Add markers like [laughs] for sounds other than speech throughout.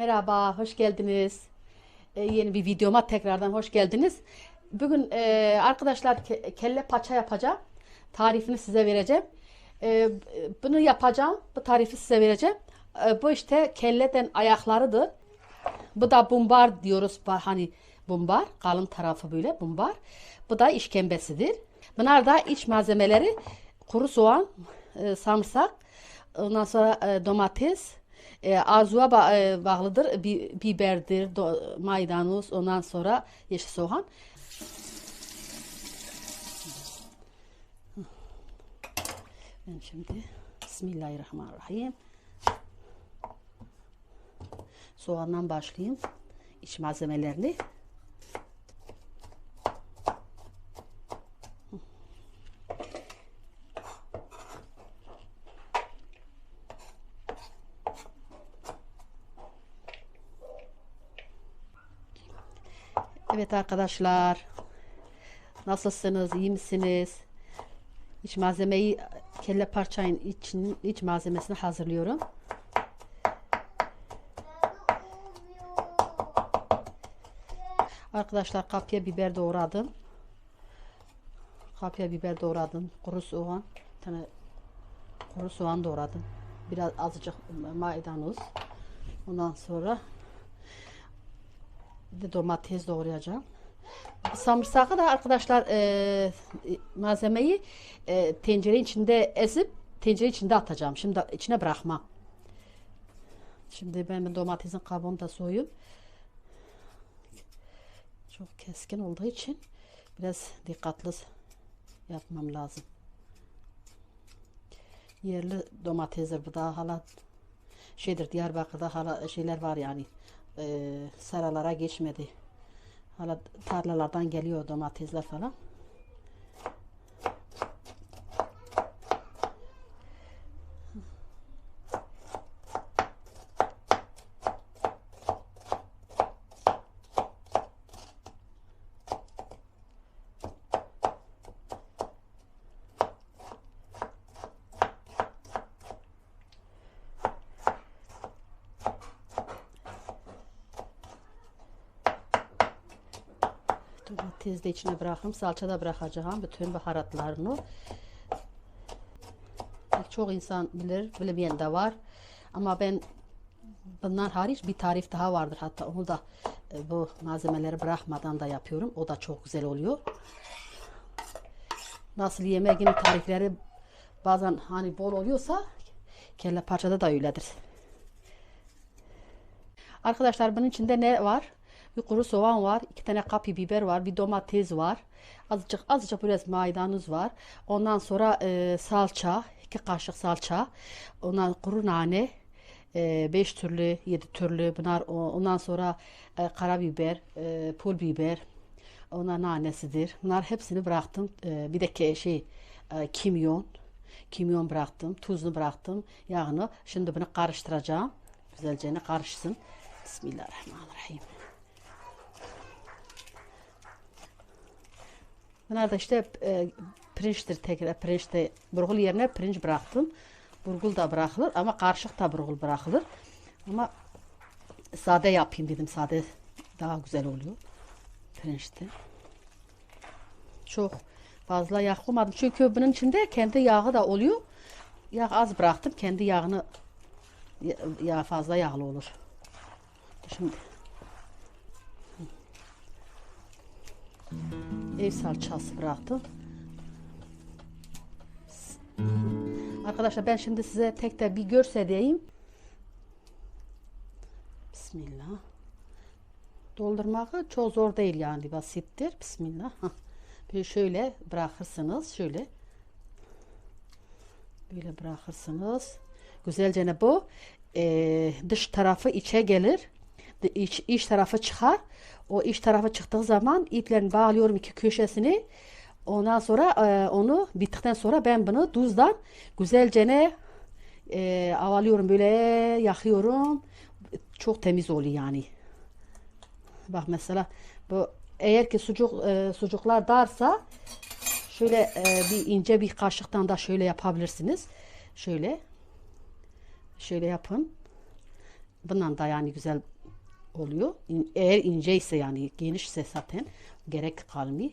Merhaba, hoş geldiniz. Ee, yeni bir videoma tekrardan hoş geldiniz. Bugün e, arkadaşlar ke- kelle paça yapacağım. Tarifini size vereceğim. Ee, bunu yapacağım. Bu tarifi size vereceğim. Ee, bu işte kelleden ayaklarıdır. Bu da bumbar diyoruz. Hani bumbar. Kalın tarafı böyle bumbar. Bu da işkembesidir. Bunlar da iç malzemeleri kuru soğan, e, sarımsak, ondan sonra e, domates, e, arzuya ba- e, bağlıdır. Bi- biberdir, maydanoz, ondan sonra yeşil soğan. Ben şimdi Bismillahirrahmanirrahim. Soğandan başlayayım. İç malzemelerini. Evet arkadaşlar. Nasılsınız? İyi misiniz? İç malzemeyi kelle parçanın için iç malzemesini hazırlıyorum. Arkadaşlar kapya biber doğradım. Kapya biber doğradım. Kuru soğan. Bir tane kuru soğan doğradım. Biraz azıcık maydanoz. Ondan sonra de domates doğrayacağım. Samırsağı da arkadaşlar e, malzemeyi e, tencerenin içinde ezip tencere içinde atacağım. Şimdi içine bırakmam. Şimdi ben domatesin kabuğunu da soyup çok keskin olduğu için biraz dikkatli yapmam lazım. Yerli domatesdir bu da hala şeydir Diyarbakır'da hala şeyler var yani e, seralara geçmedi. Hala tarlalardan geliyor domatesler falan. Domatesi de içine bırakayım. Salça da bırakacağım. Bütün baharatlarını. Çok insan bilir, bilmeyen de var. Ama ben bunlar hariç bir tarif daha vardır. Hatta onu da e, bu malzemeleri bırakmadan da yapıyorum. O da çok güzel oluyor. Nasıl yemeğin tarifleri bazen hani bol oluyorsa kelle parçada da öyledir. Arkadaşlar bunun içinde ne var? Bir kuru soğan var, iki tane kapya biber var, bir domates var. Azıcık azıcık biraz maydanoz var. Ondan sonra e, salça, iki kaşık salça. Ondan kuru nane, e, beş türlü, yedi türlü bunlar. Ondan sonra e, karabiber, e, pul biber. Onlar nanesidir. Bunlar hepsini bıraktım. E, bir de ke- şey e, kimyon. Kimyon bıraktım, tuzunu bıraktım, yağını. Şimdi bunu karıştıracağım. Güzelce karışsın. Bismillahirrahmanirrahim. Bunlar da işte e, pirinçtir tekrar pirinçte burgul yerine pirinç bıraktım. Burgul da bırakılır ama karışık da burgul bırakılır. Ama sade yapayım dedim. Sade daha güzel oluyor. Pirinçte. Çok fazla yağ koymadım. Çünkü bunun içinde kendi yağı da oluyor. Yağ az bıraktım. Kendi yağını ya- fazla yağlı olur. Şimdi ev salçası bıraktım. Arkadaşlar ben şimdi size tek de bir görseleyeyim. Bismillah. Doldurmak çok zor değil yani basittir. Bismillah. Böyle şöyle bırakırsınız. Şöyle. Böyle bırakırsınız. Güzelce ne bu? Ee, dış tarafı içe gelir. İç, iç tarafı çıkar. O iç tarafı çıktığı zaman iplerini bağlıyorum iki köşesini. Ondan sonra e, onu bittikten sonra ben bunu tuzdan güzelce ne e, avalıyorum böyle yakıyorum. Çok temiz oluyor yani. Bak mesela bu eğer ki sucuk e, sucuklar darsa şöyle e, bir ince bir kaşıktan da şöyle yapabilirsiniz. Şöyle şöyle yapın. bundan da yani güzel oluyor. Eğer inceyse yani genişse zaten gerek kalmıyor.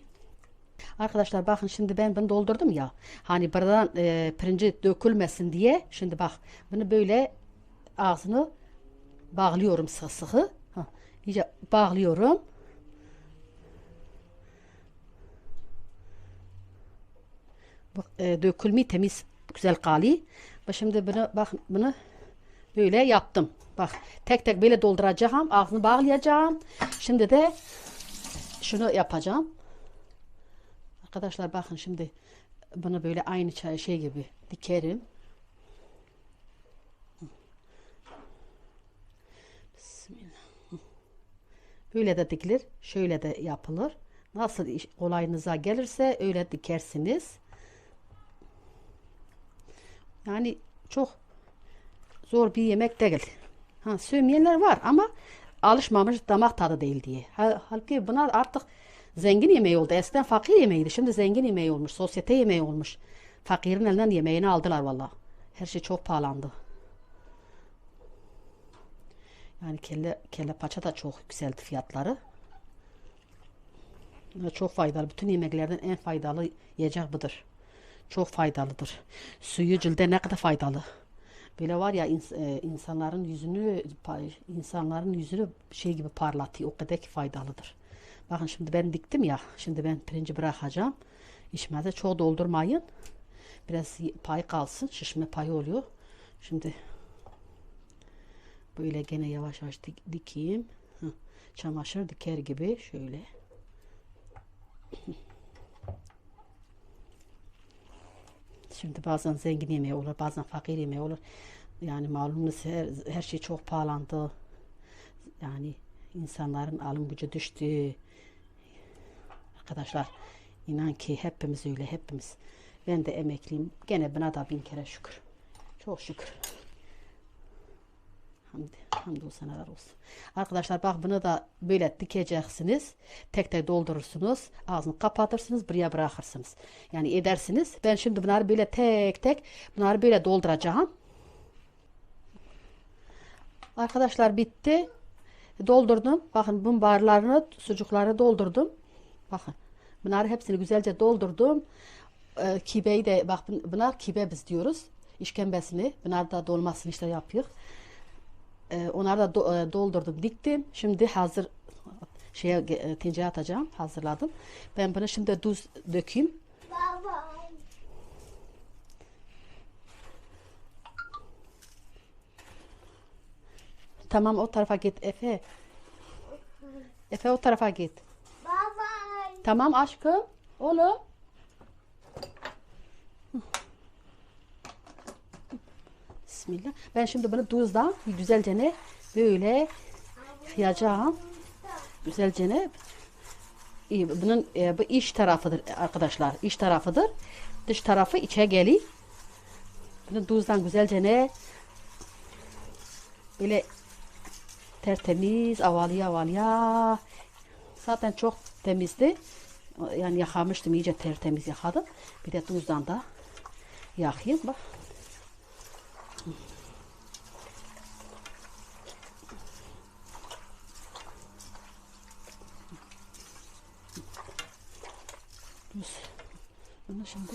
Arkadaşlar bakın şimdi ben bunu doldurdum ya. Hani buradan e, pirinci dökülmesin diye. Şimdi bak bunu böyle ağzını bağlıyorum sıkı sıkı. İyice bağlıyorum. Bak, e, dökülmeyi temiz güzel kali. Şimdi bunu bak bunu böyle yaptım. Bak tek tek böyle dolduracağım. Ağzını bağlayacağım. Şimdi de şunu yapacağım. Arkadaşlar bakın şimdi bunu böyle aynı çay şey gibi dikerim. Bismillah. Böyle de dikilir, şöyle de yapılır. Nasıl iş, kolayınıza gelirse öyle dikersiniz. Yani çok zor bir yemek değil. Ha, sevmeyenler var ama alışmamış damak tadı değil diye. Hal- Halbuki bunlar artık zengin yemeği oldu. Eskiden fakir yemeğiydi. Şimdi zengin yemeği olmuş. Sosyete yemeği olmuş. Fakirin elinden yemeğini aldılar valla. Her şey çok pahalandı. Yani kelle, kelle paça da çok yükseldi fiyatları. Ve Çok faydalı. Bütün yemeklerden en faydalı yiyecek budur. Çok faydalıdır. Suyu cilde ne kadar faydalı. Böyle var ya ins- e, insanların yüzünü insanların yüzünü şey gibi parlatıyor. O kadar ki faydalıdır. Bakın şimdi ben diktim ya. Şimdi ben pirinci bırakacağım. İşmeze çok doldurmayın. Biraz pay kalsın. Şişme payı oluyor. Şimdi böyle gene yavaş yavaş dik- dikeyim. Heh. Çamaşır diker gibi şöyle. Şimdi bazen zengin yemeği olur, bazen fakir yemeği olur. Yani malumunuz her, her şey çok pahalandı. Yani insanların alım gücü düştü. Arkadaşlar inan ki hepimiz öyle hepimiz. Ben de emekliyim. Gene buna da bin kere şükür. Çok şükür. Hamdi, hamdolsun helal olsun. Arkadaşlar bak bunu da böyle dikeceksiniz. Tek tek doldurursunuz. Ağzını kapatırsınız. Buraya bırakırsınız. Yani edersiniz. Ben şimdi bunları böyle tek tek bunları böyle dolduracağım. Arkadaşlar bitti. Doldurdum. Bakın bumbarlarını, sucukları doldurdum. Bakın. Bunları hepsini güzelce doldurdum. Ee, kibeyi de bak bun- bunlar kibe biz diyoruz. İşkembesini. Bunlar da dolmasını işte yapıyor. Ee, onları da do- e, doldurdum, diktim. Şimdi hazır şeye e, tencereye atacağım. Hazırladım. Ben bunu şimdi tuz dökeyim. Baba. Tamam o tarafa git Efe. Efe o tarafa git. Baba. Tamam aşkım. Oğlum. Bismillah. Ben şimdi bunu tuzla güzelce ne böyle yayacağım. Güzelce ne İyi, bunun e, bu iç tarafıdır arkadaşlar. İç tarafıdır. Dış tarafı içe geliyor. Bunu tuzdan güzelce ne böyle tertemiz avalıya avalıya zaten çok temizdi yani yıkamıştım iyice tertemiz yıkadım bir de tuzdan da yakayım bak tuz bunu şimdi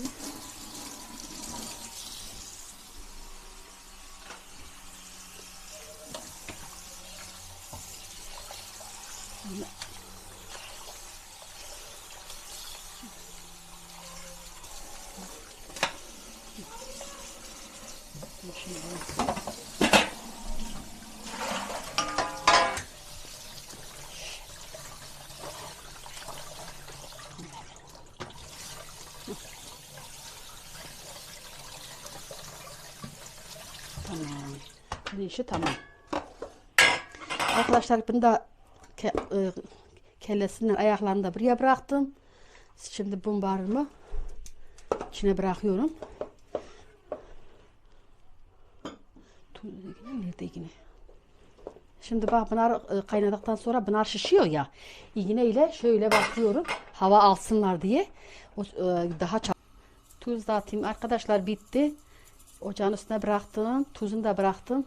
Tamam. Bu işi tamam. Arkadaşlar bunu da ke, e, kellesinden ayaklarını da buraya bıraktım. Şimdi bumbarımı içine bırakıyorum. Nerede yine? Şimdi bak bunlar e, kaynadıktan sonra bunlar şişiyor ya. İğne ile şöyle bakıyorum. Hava alsınlar diye. O, e, daha çabuk. Tuz da atayım. Arkadaşlar bitti. Ocağın üstüne bıraktım. Tuzunu da bıraktım.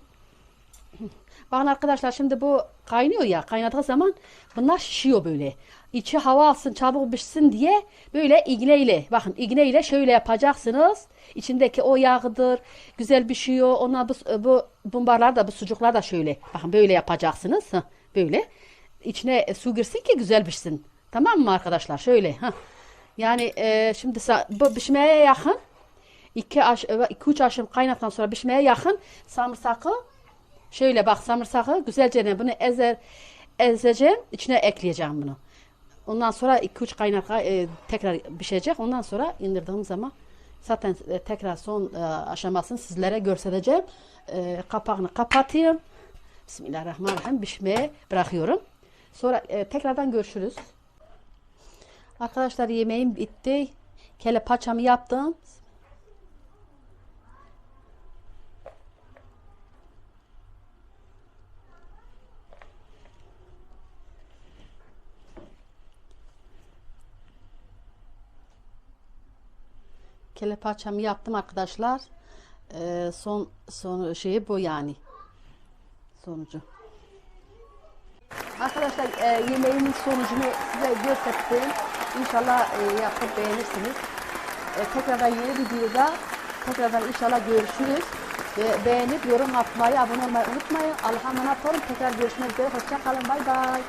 [laughs] Bakın arkadaşlar şimdi bu kaynıyor ya kaynadığı zaman bunlar şişiyor böyle. İçi hava alsın çabuk pişsin diye böyle igneyle bakın igneyle şöyle yapacaksınız. İçindeki o yağdır güzel pişiyor. Ona bu, bu bumbarlar da bu sucuklar da şöyle bakın böyle yapacaksınız. Hah, böyle içine su girsin ki güzel pişsin. Tamam mı arkadaşlar? Şöyle. Hah. Yani e, şimdi bu pişmeye yakın iki, aş, iki üç aşım kaynattan sonra pişmeye yakın samırsakı Şöyle bak samırsağı güzelce bunu ezer ezeceğim. içine ekleyeceğim bunu. Ondan sonra 2-3 kaynak e, tekrar pişecek. Ondan sonra indirdiğim zaman zaten e, tekrar son e, aşamasını sizlere göstereceğim. E, kapağını kapatayım. Bismillahirrahmanirrahim. Pişmeye bırakıyorum. Sonra e, tekrardan görüşürüz. Arkadaşlar yemeğim bitti. Kelle paçamı yaptım. Kelle paçamı yaptım arkadaşlar. Ee, son son şeyi bu yani. Sonucu. Arkadaşlar e, yemeğimin sonucunu size gösterdim. İnşallah e, yapıp beğenirsiniz. E, tekrardan yeni videoda tekrardan inşallah görüşürüz. Ve beğenip yorum atmayı, abone olmayı unutmayın. Allah'a emanet olun. Tekrar görüşmek üzere. Hoşça kalın. Bay bay.